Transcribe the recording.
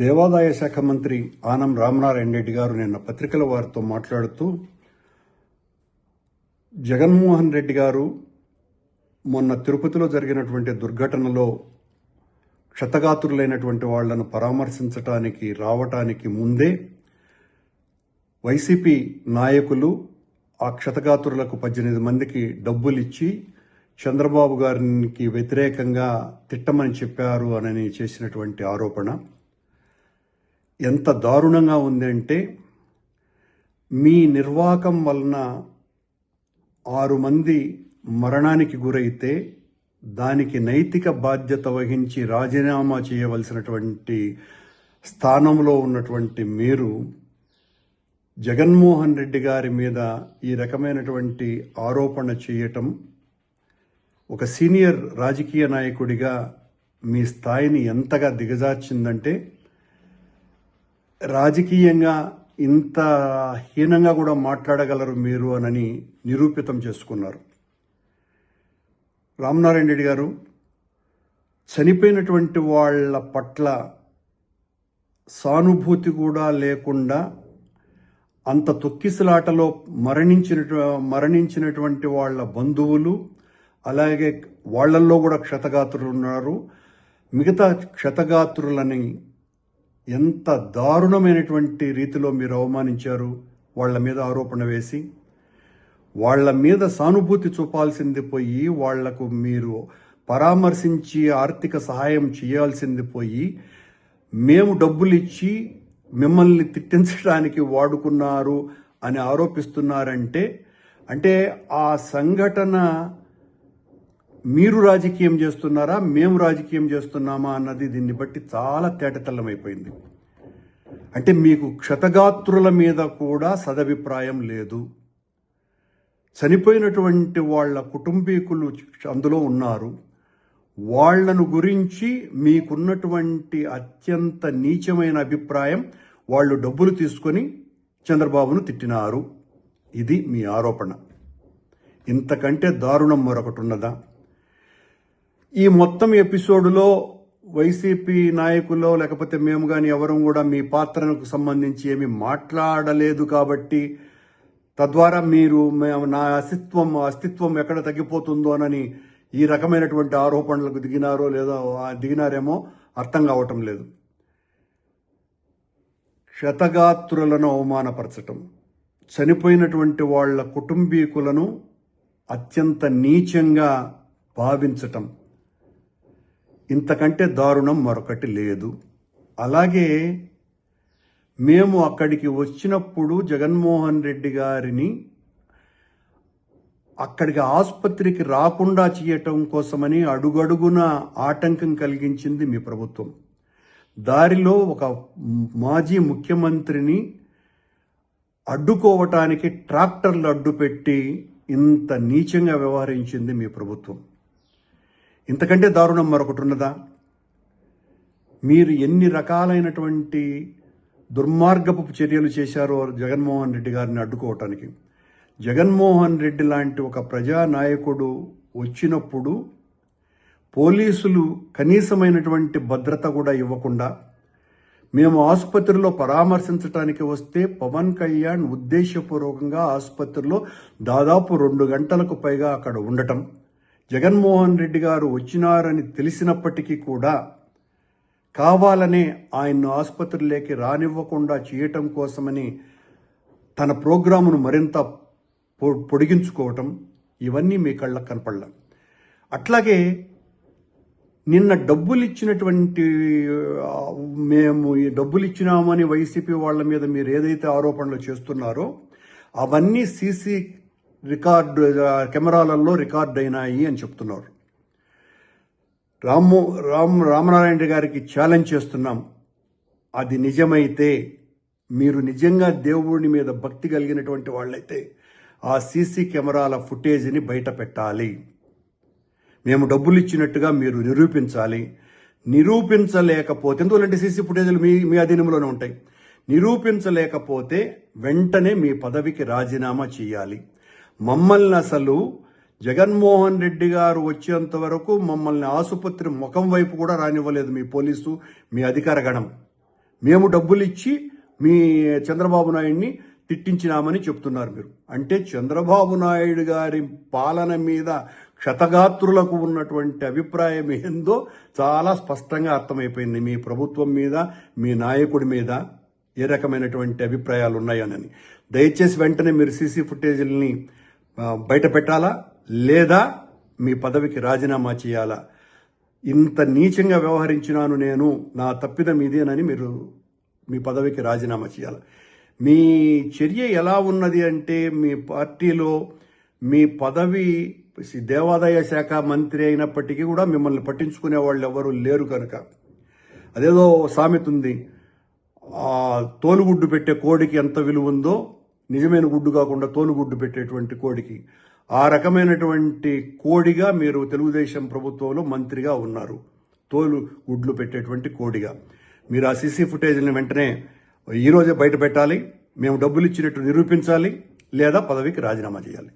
దేవాదాయ శాఖ మంత్రి ఆనం రామనారాయణ రెడ్డి గారు నిన్న పత్రికల వారితో మాట్లాడుతూ జగన్మోహన్ రెడ్డి గారు మొన్న తిరుపతిలో జరిగినటువంటి దుర్ఘటనలో క్షతగాతురులైనటువంటి వాళ్ళను పరామర్శించటానికి రావటానికి ముందే వైసీపీ నాయకులు ఆ క్షతగాతురులకు పద్దెనిమిది మందికి డబ్బులిచ్చి చంద్రబాబు గారికి వ్యతిరేకంగా తిట్టమని చెప్పారు అని చేసినటువంటి ఆరోపణ. ఎంత దారుణంగా ఉంది అంటే మీ నిర్వాహకం వలన ఆరు మంది మరణానికి గురైతే దానికి నైతిక బాధ్యత వహించి రాజీనామా చేయవలసినటువంటి స్థానంలో ఉన్నటువంటి మీరు జగన్మోహన్ రెడ్డి గారి మీద ఈ రకమైనటువంటి ఆరోపణ చేయటం ఒక సీనియర్ రాజకీయ నాయకుడిగా మీ స్థాయిని ఎంతగా దిగజార్చిందంటే రాజకీయంగా ఇంత హీనంగా కూడా మాట్లాడగలరు మీరు అనని నిరూపితం చేసుకున్నారు. రామనారాయణ రెడ్డి గారు చనిపోయినటువంటి వాళ్ళ పట్ల సానుభూతి కూడా లేకుండా అంత తొక్కిసలాటలో మరణించిన మరణించినటువంటి వాళ్ళ బంధువులు అలాగే వాళ్ళల్లో కూడా క్షతగాత్రులు ఉన్నారు. మిగతా క్షతగాత్రులని ఎంత దారుణమైనటువంటి రీతిలో మీరు అవమానించారు? వాళ్ళ మీద ఆరోపణ వేసి వాళ్ళ మీద సానుభూతి చూపాల్సింది పోయి వాళ్ళకు మీరు పరామర్శించి ఆర్థిక సహాయం చేయాల్సింది పోయి మేము డబ్బులు ఇచ్చి మిమ్మల్ని తిట్టించడానికి వాడుకున్నారు అని ఆరోపిస్తున్నారంటే అంటే ఆ సంఘటన మీరు రాజకీయం చేస్తున్నారా మేము రాజకీయం చేస్తున్నామా అన్నది దీన్ని బట్టి చాలా తేటతెల్లమైపోయింది. అంటే మీకు క్షతగాత్రుల మీద కూడా సదభిప్రాయం లేదు. చనిపోయినటువంటి వాళ్ళ కుటుంబీకులు అందులో ఉన్నారు. వాళ్ళను గురించి మీకున్నటువంటి అత్యంత నీచమైన అభిప్రాయం వాళ్ళు డబ్బులు తీసుకొని చంద్రబాబును తిట్టినారు. ఇది మీ ఆరోపణ. ఇంతకంటే దారుణం మరొకటి ఉన్నదా? ఈ మొత్తం ఎపిసోడ్లో వైసీపీ నాయకుల్లో లేకపోతే మేము కానీ ఎవరూ కూడా మీ పాత్రకు సంబంధించి ఏమి మాట్లాడలేదు కాబట్టి తద్వారా మీరు మేము నా అస్తిత్వం అస్తిత్వం ఎక్కడ తగ్గిపోతుందోనని ఈ రకమైనటువంటి ఆరోపణలకు దిగినారో లేదో దిగినారేమో అర్థం కావటం లేదు. క్షతగాత్రులను అవమానపరచటం. చనిపోయినటువంటి వాళ్ళ కుటుంబీకులను అత్యంత నీచంగా భావించటం. ఇంతకంటే దారుణం మరొకటి లేదు. అలాగే మేము అక్కడికి వచ్చినప్పుడు జగన్మోహన్ రెడ్డి గారిని అక్కడికి ఆసుపత్రికి రాకుండా చేయటం కోసమని అడుగడుగున ఆటంకం కలిగించింది మీ ప్రభుత్వం. దారిలో ఒక మాజీ ముఖ్యమంత్రిని అడ్డుకోవటానికి ట్రాక్టర్లు అడ్డుపెట్టి ఇంత నీచంగా వ్యవహరించింది మీ ప్రభుత్వం. ఇంతకంటే దారుణం మరొకటి ఉన్నదా? మీరు ఎన్ని రకాలైనటువంటి దుర్మార్గపు చర్యలు చేశారో జగన్మోహన్ రెడ్డి గారిని అడ్డుకోవటానికి. జగన్మోహన్ రెడ్డి లాంటి ఒక ప్రజానాయకుడు వచ్చినప్పుడు పోలీసులు కనీసమైనటువంటి భద్రత కూడా ఇవ్వకుండా మేము ఆసుపత్రిలో పరామర్శించడానికి వస్తే పవన్ కళ్యాణ్ ఉద్దేశపూర్వకంగా ఆసుపత్రిలో దాదాపు రెండు గంటలకు పైగా అక్కడ ఉండటం జగన్మోహన్ రెడ్డి గారు వచ్చినారని తెలిసినప్పటికీ కూడా కావాలనే ఆయన్ను ఆసుపత్రిలోకి రానివ్వకుండా చేయటం కోసమని తన ప్రోగ్రామును మరింత పొడిగించుకోవటం ఇవన్నీ మీ కళ్ళకు కనపడలే. అట్లాగే నిన్న డబ్బులు ఇచ్చినటువంటి మేము ఈ డబ్బులు ఇచ్చినామని వైసీపీ వాళ్ళ మీద మీరు ఏదైతే ఆరోపణలు చేస్తున్నారో అవన్నీ సీసీ రికార్డు కెమెరాలలో రికార్డ్ అయినాయి అని చెప్తున్నారు. రాము రామ్ రామనారాయణ గారికి ఛాలెంజ్ చేస్తున్నాం. అది నిజమైతే మీరు నిజంగా దేవుడి మీద భక్తి కలిగినటువంటి వాళ్ళైతే ఆ సీసీ కెమెరాల ఫుటేజ్ని బయట పెట్టాలి. మేము డబ్బులు ఇచ్చినట్టుగా మీరు నిరూపించాలి. నిరూపించలేకపోతే ఎందుకంటే సీసీ ఫుటేజ్లు మీ మీ అధీనంలోనే ఉంటాయి. నిరూపించలేకపోతే వెంటనే మీ పదవికి రాజీనామా చేయాలి. మమ్మల్ని అసలు జగన్మోహన్ రెడ్డి గారు వచ్చేంత వరకు మమ్మల్ని ఆసుపత్రి ముఖం వైపు కూడా రానివ్వలేదు మీ పోలీసు మీ అధికార గణం. మేము డబ్బులు ఇచ్చి మీ చంద్రబాబు నాయుడిని తిట్టించినామని చెప్తున్నారు మీరు. అంటే చంద్రబాబు నాయుడు గారి పాలన మీద క్షతగాత్రులకు ఉన్నటువంటి అభిప్రాయం ఏందో చాలా స్పష్టంగా అర్థమైపోయింది. మీ ప్రభుత్వం మీద మీ నాయకుడి మీద ఏ రకమైనటువంటి అభిప్రాయాలు ఉన్నాయనని దయచేసి వెంటనే మీరు సీసీ ఫుటేజీలని బయట పెట్టాలా? లేదా మీ పదవికి రాజీనామా చేయాలా? ఇంత నీచంగా వ్యవహరించినాను నేను నా తప్పిదం ఇదేనని మీరు మీ పదవికి రాజీనామా చేయాలి? మీ చర్య ఎలా ఉన్నది అంటే మీ పార్టీలో మీ పదవి దేవాదాయ శాఖ మంత్రి అయినప్పటికీ కూడా మిమ్మల్ని పట్టించుకునే వాళ్ళు ఎవరు లేరు కనుక. అదేదో సామెత ఉంది. తోలుగుడ్డు పెట్టే కోడికి ఎంత విలువ ఉందో నిజమైన గుడ్డు కాకుండా తోలుగుడ్డు పెట్టేటువంటి కోడికి. ఆ రకమైనటువంటి కోడిగా మీరు తెలుగుదేశం ప్రభుత్వంలో మంత్రిగా ఉన్నారు. తోలు గుడ్లు పెట్టేటువంటి కోడిగా. మీరు ఆ సీసీ ఫుటేజ్ని వెంటనే ఈరోజే బయట పెట్టాలి. మేము డబ్బులు ఇచ్చినట్టు నిరూపించాలి. లేదా పదవికి రాజీనామా చేయాలి.